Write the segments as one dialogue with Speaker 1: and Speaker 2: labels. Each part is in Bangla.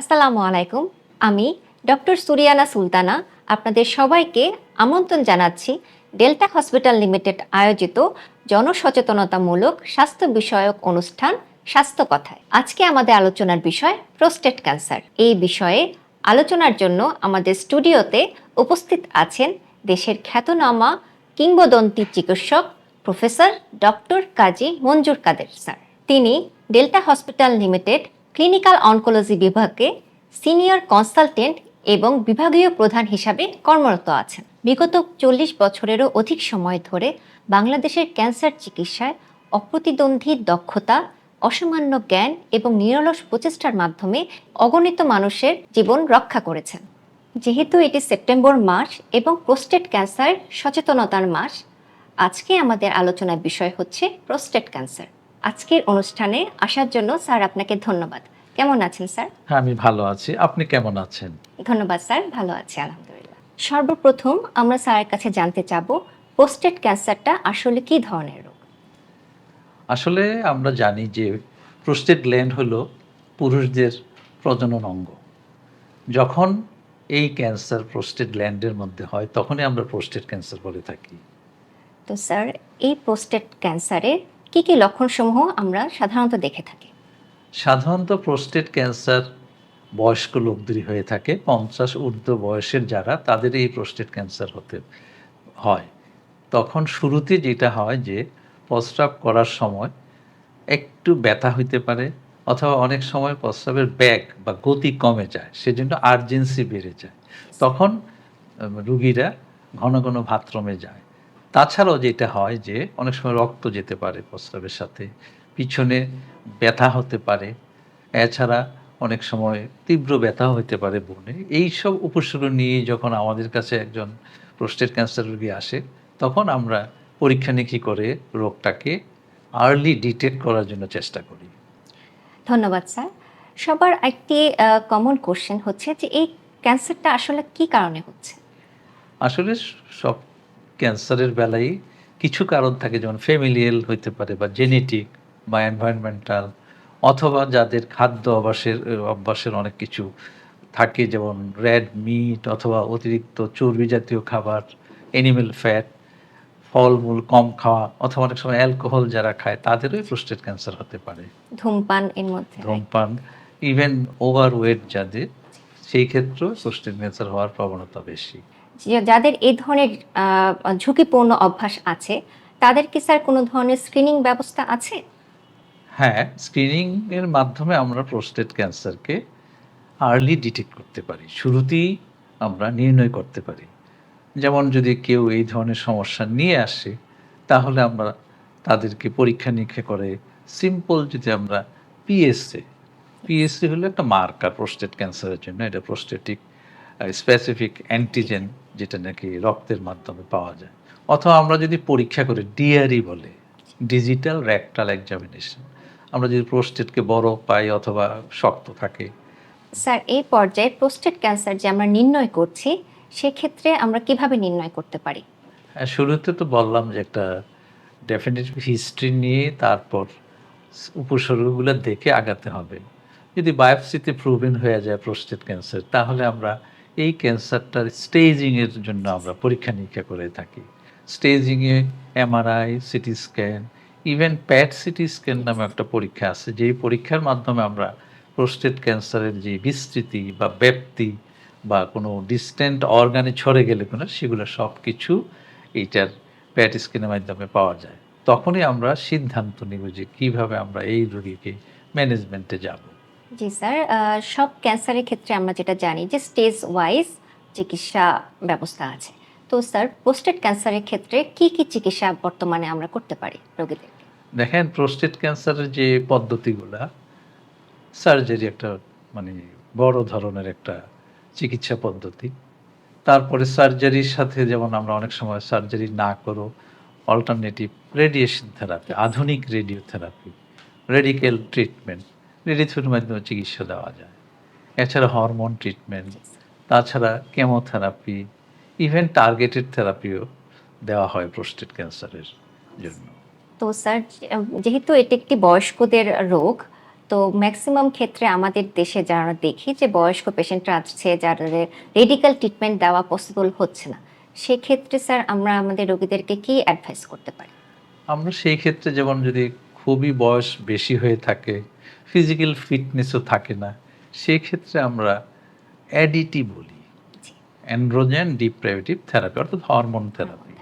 Speaker 1: আসসালামু আলাইকুম। আমি ডক্টর সুরিয়ানা সুলতানা, আপনাদের সবাইকে আমন্ত্রণ জানাচ্ছি ডেল্টা হসপিটাল লিমিটেড আয়োজিত জনসচেতনতামূলক স্বাস্থ্য বিষয়ক অনুষ্ঠান স্বাস্থ্য কথায়। আজকে আমাদের আলোচনার বিষয় প্রোস্টেট ক্যান্সার। এই বিষয়ে আলোচনার জন্য আমাদের স্টুডিওতে উপস্থিত আছেন দেশের খ্যাতনামা কিংবদন্তি চিকিৎসক professor doctor Kazi Manzur Kader sir. তিনি Delta hospital limited clinical oncology বিভাগে সিনিয়র কনসালটেন্ট এবং বিভাগীয় প্রধান হিসাবে কর্মরত আছেন। বিগত চল্লিশ বছরেরও অধিক সময় ধরে বাংলাদেশের ক্যান্সার চিকিৎসায় অপ্রতিদ্বন্দ্বী দক্ষতা, অসামান্য জ্ঞান এবং নিরলস প্রচেষ্টার মাধ্যমে অগণিত মানুষের জীবন রক্ষা করেছেন। যেহেতু এটি সেপ্টেম্বর মাস এবং প্রোস্টেট ক্যান্সার সচেতনতার মাস, আজকে আমাদের আলোচনার বিষয় হচ্ছে প্রোস্টেট ক্যান্সার। আজকের অনুষ্ঠানে আসার জন্য স্যার আপনাকে ধন্যবাদ। কেমন আছেন স্যার?
Speaker 2: হ্যাঁ আমি ভালো আছি। আপনি কেমন আছেন?
Speaker 1: ধন্যবাদ স্যার ভালো আছি আলহামদুলিল্লাহ। সর্বপ্রথম আমরা স্যারের কাছে জানতে চাবো প্রোস্টেট ক্যান্সারটা আসলে কি ধরনের রোগ?
Speaker 2: আসলে আমরা জানি যে প্রোস্টেট গ্ল্যান্ড হলো পুরুষদের প্রজনন অঙ্গ। যখন এই ক্যান্সার প্রোস্টেট গ্ল্যান্ডের মধ্যে হয় তখনই আমরা প্রোস্টেট ক্যান্সার বলে থাকি।
Speaker 1: তো স্যার এই প্রোস্টেট ক্যান্সারের কি কি লক্ষণসমূহ আমরা সাধারণত দেখে থাকি?
Speaker 2: সাধারণত প্রোস্টেট ক্যান্সার বয়স্ক লোকদেরই হয়ে থাকে। পঞ্চাশ ঊর্ধ্ব বয়সের যারা তাদের এই প্রোস্টেট ক্যান্সার হতে হয়। তখন শুরুতে যেটা হয় যে, প্রস্রাব করার সময় একটু ব্যথা হইতে পারে, অথবা অনেক সময় প্রস্রাবের ব্যাগ বা গতি কমে যায়, সেজন্য আর্জেন্সি বেড়ে যায়। তখন রুগীরা ঘন ঘন বাথরুমে যায়। তাছাড়াও যেটা হয় যে অনেক সময় রক্ত যেতে পারে প্রস্রাবের সাথে পিছনে ব্যথা হতে পারে এছাড়া অনেক সময় তীব্র ব্যথা হতে পারে বনে। এই সব উপসর্গ নিয়ে যখন আমাদের কাছে একজন প্রোস্টেট ক্যান্সার রোগী আসে তখন আমরা পরীক্ষা নিরীক্ষা করে রোগটাকে আর্লি ডিটেক্ট করার জন্য চেষ্টা করি।
Speaker 1: ধন্যবাদ স্যার। সবার একটি কমন কোশ্চেন হচ্ছে যে এই ক্যান্সারটা আসলে কি কারণে হচ্ছে?
Speaker 2: আসলে সব ক্যান্সারের বেলায় কিছু কারণ থাকে যেমন ফ্যামিলিয়াল হইতে পারে বা জেনেটিক বা এনভায়রনমেন্টাল অথবা যাদের খাদ্য অভ্যাসের অভ্যাসের অনেক কিছু থাকে যেমন রেড মিট অথবা অতিরিক্ত চর্বি জাতীয় খাবার অ্যানিমেল ফ্যাট ফলমূল কম খাওয়া অথবা অনেক সময় অ্যালকোহল যারা খায় তাদেরও প্রোস্টেট ক্যান্সার হতে পারে।
Speaker 1: ধূমপান এর মধ্যে।
Speaker 2: ধূমপান ইভেন ওভার ওয়েট যাদের সেই ক্ষেত্রেও প্রোস্টেট ক্যান্সার হওয়ার প্রবণতা বেশি।
Speaker 1: যাদের এই ধরনের ঝুঁকিপূর্ণ অভ্যাস আছে, তাদের কি স্যার কোনো ধরনের স্ক্রিনিং ব্যবস্থা আছে?
Speaker 2: হ্যাঁ স্ক্রিনিং এর মাধ্যমে আমরা প্রোস্টেট ক্যান্সারকে আর্লি ডিটেক্ট করতে পারি। শুরুতেই আমরা নির্ণয় করতে পারি। যেমন যদি কেউ এই ধরনের সমস্যা নিয়ে আসে, তাহলে আমরা তাদেরকে পরীক্ষা নিরীক্ষা করে সিম্পল যদি আমরা পিএসএ পিএসসি হলো একটা মার্কার প্রোস্টেট ক্যান্সারের জন্য। এটা প্রোস্টেটিক স্পেসিফিক অ্যান্টিজেন যেটা নাকি রক্তের মাধ্যমে পাওয়া যায়। অথবা আমরা যদি পরীক্ষা করি ডিআরই বলে ডিজিটাল র্যাকটাল এক্সামিনেশন। আমরা যদি প্রোস্টেটকে বড় পাই অথবা শক্ত থাকে।
Speaker 1: স্যার এই পর্যায়ে প্রোস্টেট ক্যান্সার যে আমরা নির্ণয় করছি সেক্ষেত্রে আমরা কীভাবে নির্ণয় করতে পারি?
Speaker 2: হ্যাঁ, শুরুতে তো বললাম যে একটা ডেফিনেট হিস্ট্রি নিয়ে তারপর উপসর্গগুলো দেখে আগাতে হবে। যদি বায়োপসিতে প্রুভেন হয়ে যায় প্রোস্টেট ক্যান্সার তাহলে আমরা এই ক্যান্সারটার স্টেজিংয়ের জন্য আমরা পরীক্ষা নিরীক্ষা করে থাকি। স্টেজিংয়ে MRI CT scan even PET CT scan নামে একটা পরীক্ষা আছে। যেই পরীক্ষার মাধ্যমে আমরা প্রোস্টেট ক্যান্সারের যে বিস্তৃতি বা ব্যাপ্তি বা কোনো ডিস্টেন্ট অর্গানে ছড়ে গেলে কোনো, সেগুলো সব কিছু এইটার প্যাট স্ক্যানের মাধ্যমে পাওয়া যায়। তখনই আমরা সিদ্ধান্ত নিব যে কীভাবে আমরা এই রোগীকে ম্যানেজমেন্টে যাব।
Speaker 1: জি, স্যার। সব ক্যান্সারের ক্ষেত্রে আমরা যেটা জানি যে স্টেজ ওয়াইজ চিকিৎসা ব্যবস্থা আছে। তো, স্যার, প্রোস্টেট ক্যান্সারের ক্ষেত্রে কি কি চিকিৎসা বর্তমানে আমরা করতে পারি রোগীদেরকে
Speaker 2: দেখেন, প্রোস্টেট ক্যান্সারের যে পদ্ধতিগুলা, সার্জারি একটা মানে বড় ধরনের একটা চিকিৎসা পদ্ধতি। তারপরে সার্জারির সাথে যেমন আমরা অনেক সময় সার্জারি না করো অল্টারনেটিভ রেডিয়েশন থেরাপি আধুনিক রেডিওথেরাপি রেডিক্যাল ট্রিটমেন্ট রেডিওথেরাপির মাধ্যমে চিকিৎসা দেওয়া যায়। এছাড়া হরমোন ট্রিটমেন্ট তাছাড়া কেমোথেরাপি ইভেন টার্গেটেড থেরাপিও দেওয়া হয় প্রোস্টেট ক্যান্সারের জন্য।
Speaker 1: তো স্যার যেহেতু এটি একটি বয়স্কদের রোগ তো ম্যাক্সিমাম ক্ষেত্রে আমাদের দেশে যারা দেখি যে বয়স্ক পেশেন্টরা আছে যাদের রেডিক্যাল ট্রিটমেন্ট দেওয়া পসিবল হচ্ছে না সেক্ষেত্রে স্যার আমরা আমাদের রোগীদেরকে কি অ্যাডভাইস করতে পারি?
Speaker 2: আমরা সেই ক্ষেত্রে যেমন যদি খুবই বয়স বেশি হয়ে থাকে ফিজিক্যাল ফিটনেসও থাকে না সেই ক্ষেত্রে আমরা অ্যাডিটি বলি। অ্যান্ড্রোজেন ডিপ্রাইভেটিভ থেরাপি অর্থাৎ হরমোন থেরাপি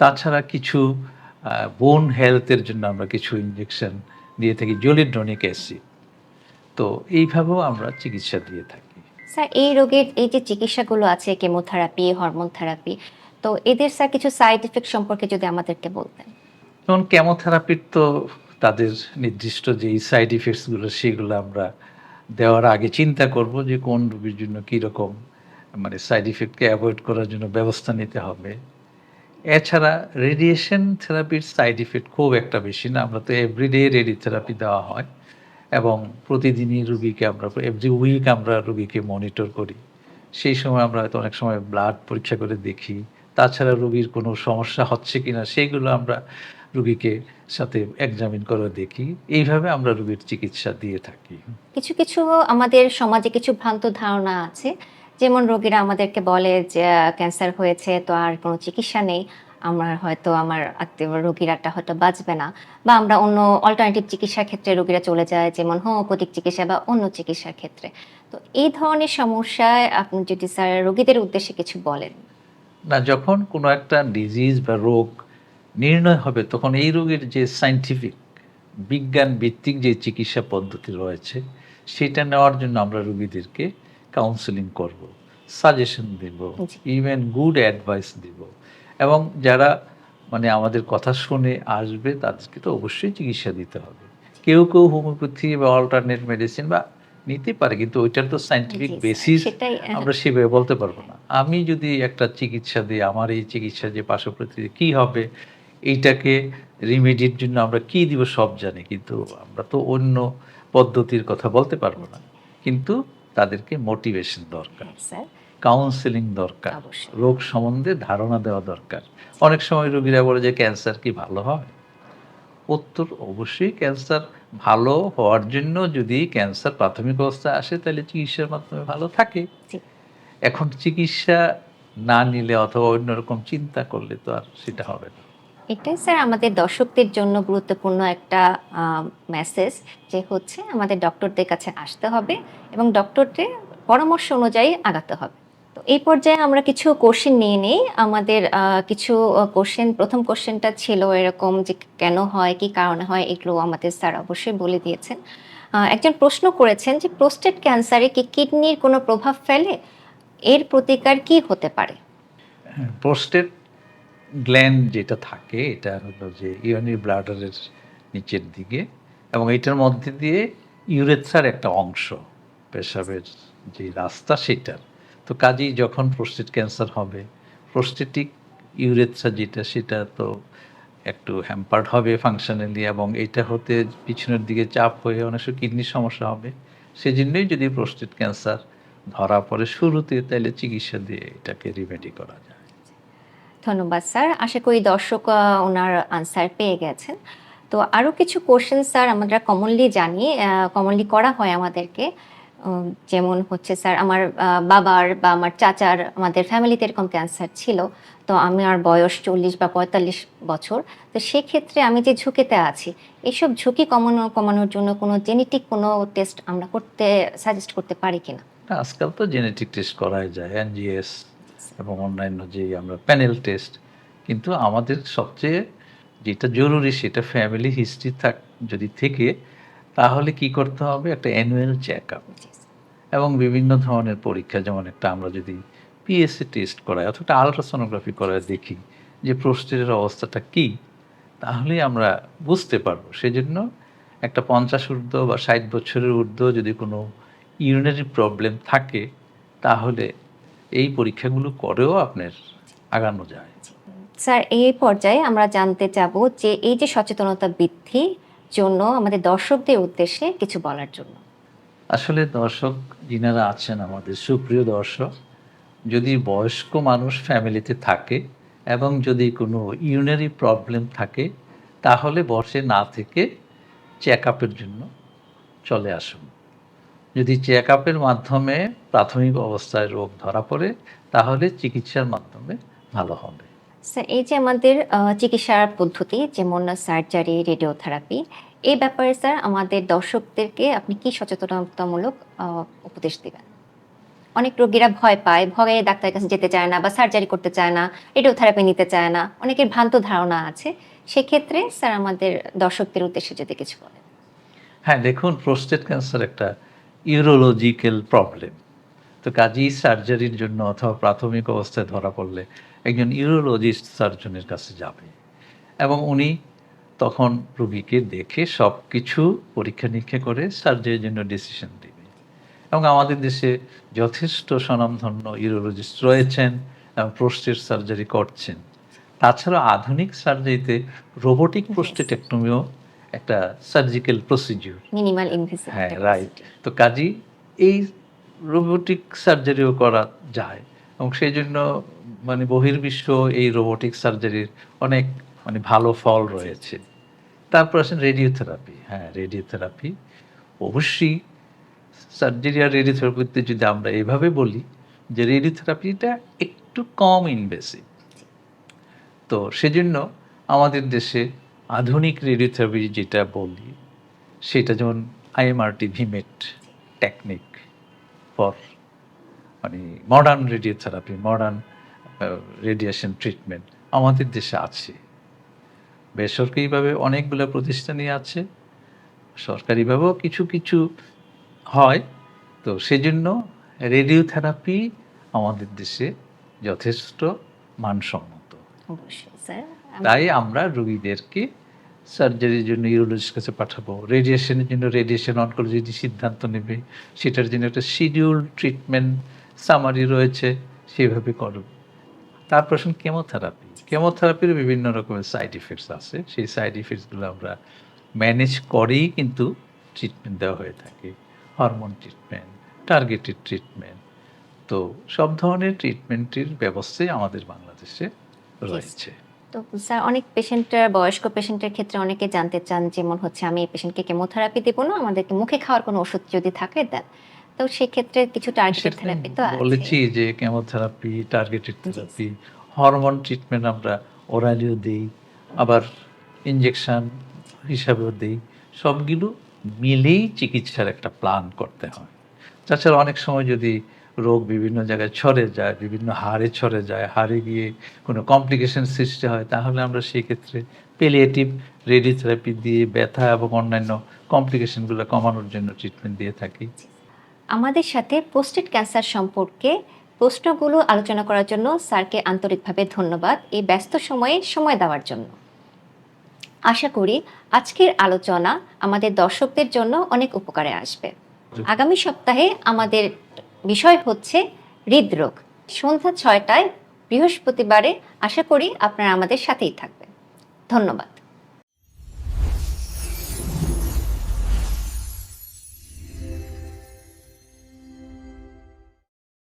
Speaker 2: তাছাড়া কিছু বোন হেলথের জন্য আমরা কিছু ইঞ্জেকশন দিয়ে থাকি জলিড্রনিক অ্যাসিড তো এইভাবেও আমরা চিকিৎসা দিয়ে থাকি।
Speaker 1: স্যার এই রোগের এই যে চিকিৎসাগুলো আছে কেমোথেরাপি হরমোন থেরাপি তো এদের স্যার কিছু সাইড এফেক্ট সম্পর্কে যদি আমাদেরকে বলতেন।
Speaker 2: যেমন কেমোথেরাপির তো তাদের নির্দিষ্ট যেই সাইড ইফেক্টসগুলো সেগুলো আমরা দেওয়ার আগে চিন্তা করব যে কোন রোগীর জন্য কীরকম মানে সাইড ইফেক্টকে অ্যাভয়েড করার জন্য ব্যবস্থা নিতে হবে। এছাড়া রেডিয়েশন থেরাপির সাইড ইফেক্ট খুব একটা বেশি না, আমরা তো এভরিডে রেডিওথেরাপি দেওয়া হয় এবং প্রতিদিনই রুগীকে আমরা এভরি উইক আমরা রুগীকে মনিটর করি। সেই সময় আমরা হয়তো অনেক সময় ব্লাড পরীক্ষা করে দেখি। তাছাড়া রুগীর কোনো সমস্যা হচ্ছে কিনা, সেগুলো আমরা রুগীকে সাথে এক্সামিন করে দেখি। এইভাবে আমরা রুগীর চিকিৎসা দিয়ে থাকি।
Speaker 1: কিছু কিছু আমাদের সমাজে কিছু ভ্রান্ত ধারণা আছে। যেমন রোগীরা আমাদেরকে বলে যে ক্যান্সার হয়েছে তো আর কোনো চিকিৎসা নেই। আমার হয়তো আমার আত্মীয় রোগীরাটা হয়তো বাঁচবে না। বা আমরা অন্য অল্টারনেটিভ চিকিৎসার ক্ষেত্রে রোগীরা চলে যায় যেমন হোমিওপ্যাথিক চিকিৎসা বা অন্য চিকিৎসার ক্ষেত্রে। তো এই ধরনের সমস্যায় আপনি যদি স্যার রোগীদের উদ্দেশ্যে কিছু বলেন।
Speaker 2: না যখন কোনো একটা ডিজিজ বা রোগ নির্ণয় হবে তখন এই রোগের যে সাইন্টিফিক বিজ্ঞান ভিত্তিক যে চিকিৎসা পদ্ধতি রয়েছে সেটা নেওয়ার জন্য আমরা রোগীদেরকে কাউন্সেলিং করব সাজেশন দেব ইভেন গুড অ্যাডভাইস দিব। এবং যারা মানে আমাদের কথা শুনে আসবে তাদেরকে তো অবশ্যই চিকিৎসা দিতে হবে। কেউ কেউ হোমিওপ্যাথি বা অল্টারনেট মেডিসিন বা নিতে পারে কিন্তু ওইটার তো সাইন্টিফিক
Speaker 1: জি,
Speaker 2: বেসিস আমরা সেভাবে বলতে পারব না। আমি যদি একটা চিকিৎসা দিই আমার এই চিকিৎসা যে পার্শ্বপ্রতি কি হবে এইটাকে রিমেডির জন্য আমরা কি দিব সব জানি কিন্তু আমরা তো অন্য পদ্ধতির কথা বলতে পারব না। কিন্তু তাদেরকে মোটিভেশন দরকার কাউন্সেলিং দরকার রোগ সম্বন্ধে ধারণা দেওয়া দরকার। অনেক সময় রোগীরা বলে যে ক্যান্সার কি ভালো হয়? উত্তর অবশ্যই ক্যান্সার ভালো হওয়ার জন্য যদি ক্যান্সার প্রাথমিক অবস্থায় আসে তাহলে চিকিৎসার মাধ্যমে ভালো থাকে। এখন চিকিৎসা না নিলে অথবা অন্যরকম চিন্তা করলে তো আর সেটা হবে না।
Speaker 1: এটাই স্যার আমাদের দর্শকদের জন্য গুরুত্বপূর্ণ একটা মেসেজ যে হচ্ছে আমাদের ডক্টরদের কাছে আসতে হবে এবং ডক্টরদের পরামর্শ অনুযায়ী আগাতে হবে। তো এই পর্যায়ে আমরা কিছু কোশ্চেন নিয়ে নিই। আমাদের কিছু কোশ্চেন প্রথম কোশ্চেনটা ছিল এরকম যে কেন হয়, কি কারণে হয়, এগুলো আমাদের স্যার অবশ্যই বলে দিয়েছেন। একজন প্রশ্ন করেছেন যে প্রোস্টেট ক্যান্সারে কি কিডনির কোনো প্রভাব ফেলে? এর প্রতিকার কি হতে পারে?
Speaker 2: প্রোস্টেট গ্ল্যান্ড যেটা থাকে, এটা হলো যে ইউনির ব্লাডারের নিচের দিকে এবং এটার মধ্যে দিয়ে ইউরেথ্রার একটা অংশ, পেশাবের যে রাস্তা সেটার তো কাজেই যখন প্রোস্টেট ক্যান্সার হবে প্রোস্টেটিক ইউরেথ্রা যেটা, সেটা তো একটু হ্যাম্পার্ড হবে ফাংশনালি এবং এটা হতে পিছনের দিকে চাপ হয়ে অনেক সময় কিডনির সমস্যা হবে। সেজন্যই যদি প্রোস্টেট ক্যান্সার ধরা পড়ে, শুরুতে তাহলে চিকিৎসা দিয়ে এটাকে রিমেডি করা যায়।
Speaker 1: ধন্যবাদ, স্যার। আশা করি দর্শক ওনার আনসার পেয়ে গেছেন। তো আরও কিছু কোশ্চেন স্যার, আমরা কমনলি জানি কমনলি করা হয় আমাদেরকে। যেমন হচ্ছে, স্যার, আমার বাবার বা আমার চাচার, আমাদের ফ্যামিলিতে এরকম ক্যান্সার ছিল। তো আমার বয়স চল্লিশ বা পঁয়তাল্লিশ বছর। তো সেক্ষেত্রে আমি যে ঝুঁকিতে আছি এইসব ঝুঁকি কমানো, কমানোর জন্য কোনো জেনেটিক কোনো টেস্ট আমরা করতে সাজেস্ট করতে পারি কিনা?
Speaker 2: আজকাল তো জেনেটিক টেস্ট করাই যায় এনজিএস এবং অন্যান্য যে আমরা প্যানেল টেস্ট কিন্তু আমাদের সবচেয়ে যেটা জরুরি সেটা ফ্যামিলি হিস্ট্রি থাক যদি থেকে তাহলে কি করতে হবে? একটা অ্যানুয়াল চেক আপ এবং বিভিন্ন ধরনের পরীক্ষা যেমন একটা আমরা যদি পিএসসি টেস্ট করাই অথবা একটা আলট্রাসোনোগ্রাফি করায় দেখি যে প্রোস্টেটের অবস্থাটা কি তাহলেই আমরা বুঝতে পারব। সেজন্য একটা পঞ্চাশ ঊর্ধ্ব বা ষাট বছরের ঊর্ধ্ব যদি কোনো ইউরিনারি প্রবলেম থাকে তাহলে এই পরীক্ষাগুলো করেও আপনার আগানো যায়।
Speaker 1: স্যার এই পর্যায়ে আমরা জানতে চাব যে এই যে সচেতনতা বৃদ্ধি জন্য আমাদের দর্শকদের উদ্দেশ্যে কিছু বলার জন্য।
Speaker 2: আসলে দর্শক যিনারা আছেন আমাদের সুপ্রিয় দর্শক যদি বয়স্ক মানুষ ফ্যামিলিতে থাকে এবং যদি কোনো ইউনারি প্রবলেম থাকে তাহলে বসে না থেকে চেক আপের জন্য চলে আসুন। যদি চেক আপের মাধ্যমে প্রাথমিক অবস্থায় রোগ ধরা পড়ে তাহলে চিকিৎসার মাধ্যমে ভালো হবে।
Speaker 1: স্যার এই যে আমাদের চিকিৎসার পদ্ধতি যেমন সার্জারি রেডিওথেরাপি এই ব্যাপারে স্যার আমাদের দর্শকদেরকে আপনি কি সচেতনতামূলক উপদেশ দেবেন? অনেক রোগীরা ভয় পায় ভয়ে ডাক্তারের কাছে যেতে চায় না বা সার্জারি করতে চায় না রেডিওথেরাপি নিতে চায় না অনেকের ভ্রান্ত ধারণা আছে। সেক্ষেত্রে স্যার আমাদের দর্শকদের উদ্দেশ্যে যদি কিছু বলেন।
Speaker 2: হ্যাঁ দেখুন প্রোস্টেট ক্যান্সার একটা ইউরোলজিক্যাল প্রবলেম তো কাজেই সার্জারির জন্য অথবা প্রাথমিক অবস্থায় ধরা পড়লে একজন ইউরোলজিস্ট সার্জনের কাছে যাবে এবং উনি তখন রুগীকে দেখে সব কিছু পরীক্ষা নিরীক্ষা করে সার্জারির জন্য ডিসিশন দেবে। এবং আমাদের দেশে যথেষ্ট স্বনামধন্য ইউরোলজিস্ট রয়েছেন এবং প্রোস্টেট সার্জারি করছেন। তাছাড়া আধুনিক সার্জারিতে রোবোটিক প্রোস্টেটেক্টমিও একটা সার্জিক্যাল প্রসিডিউর
Speaker 1: মিনিমাল ইনভেসিভ
Speaker 2: হ্যাঁ রাইট তো কাজী এই রোবোটিক সার্জারিও করা যায় এবং সেই জন্য মানে বহির্বিশ্ব এই রোবোটিক সার্জারির অনেক মানে ভালো ফল রয়েছে। তারপর আসেন রেডিওথেরাপি হ্যাঁ রেডিওথেরাপি অবশ্যই সার্জারি আর রেডিওথেরাপিতে যদি আমরা এভাবে বলি যে রেডিওথেরাপিটা একটু কম ইনভেসিভ তো সেজন্য আমাদের দেশে আধুনিক রেডিওথেরাপি যেটা বলি, সেটা যেমন আইএমআরটি ভিমেট টেকনিক ফর মানে modern radiotherapy modern radiation treatment আমাদের দেশে আছে। বেসরকারিভাবে অনেকগুলো প্রতিষ্ঠানই আছে, সরকারিভাবেও কিছু কিছু হয়, তো সেজন্য রেডিওথেরাপি আমাদের দেশে যথেষ্ট মানসম্মত। তাই আমরা রোগীদেরকে সার্জারির জন্য ইউরোলজিস্ট কাছে পাঠাবো। রেডিয়েশনের জন্য রেডিয়েশন অনকোলজি সিদ্ধান্ত নেবে, সেটার জন্য একটা শিডিউল ট্রিটমেন্ট সামারি রয়েছে, সেভাবে করব তারপর আসুন কেমোথেরাপি কেমোথেরাপির বিভিন্ন রকমের সাইড ইফেক্টস আছে। সেই সাইড ইফেক্টসগুলো আমরা ম্যানেজ করেই কিন্তু ট্রিটমেন্ট দেওয়া হয়ে থাকে। হরমোন ট্রিটমেন্ট টার্গেটেড ট্রিটমেন্ট তো সব ধরনের ট্রিটমেন্টের ব্যবস্থাই আমাদের বাংলাদেশে রয়েছে।
Speaker 1: তো স্যার অনেক পেশেন্টের বয়স্ক পেশেন্টের ক্ষেত্রে অনেকে জানতে চান যেমন হচ্ছে আমি এই পেশেন্টকে কেমোথেরাপি দেবো না আমাদেরকে মুখে খাওয়ার কোনো ওষুধ যদি থাকে দেন। তো সেক্ষেত্রে কিছু টার্গেটেড থেরাপি তো আছে।
Speaker 2: বলেছি যে chemotherapy targeted therapy hormone treatment আমরা ওরালিও দিই আবার ইঞ্জেকশন হিসাবেও দিই সবগুলো মিলেই চিকিৎসার একটা প্ল্যান করতে হয়। তাছাড়া অনেক সময় যদি রোগ বিভিন্ন জায়গায় ছড়ে যায় বিভিন্ন হাড়ে ছড়ে যায় হাড়ে গিয়ে কোনো কমপ্লিকেশন সৃষ্টি হয় তাহলে আমরা সেই ক্ষেত্রে পেলিয়েটিভ রেডিওথেরাপি দিয়ে ব্যথা এবং অন্যান্য কমপ্লিকেশনগুলো কমানোর জন্য ট্রিটমেন্ট দিয়ে থাকি।
Speaker 1: আমাদের সাথে পোস্টেড ক্যান্সার সম্পর্কে প্রশ্নগুলো আলোচনা করার জন্য স্যারকে আন্তরিকভাবে ধন্যবাদ এই ব্যস্ত সময়ে সময় দেওয়ার জন্য। আশা করি আজকের আলোচনা আমাদের দর্শকদের জন্য অনেক উপকারে আসবে। আগামী সপ্তাহে আমাদের বিষয় হচ্ছে হৃদরোগ। সন্ধ্যা ছয়টায় বৃহস্পতিবারে আশা করি আপনারা আমাদের সাথেই থাকবেন। ধন্যবাদ।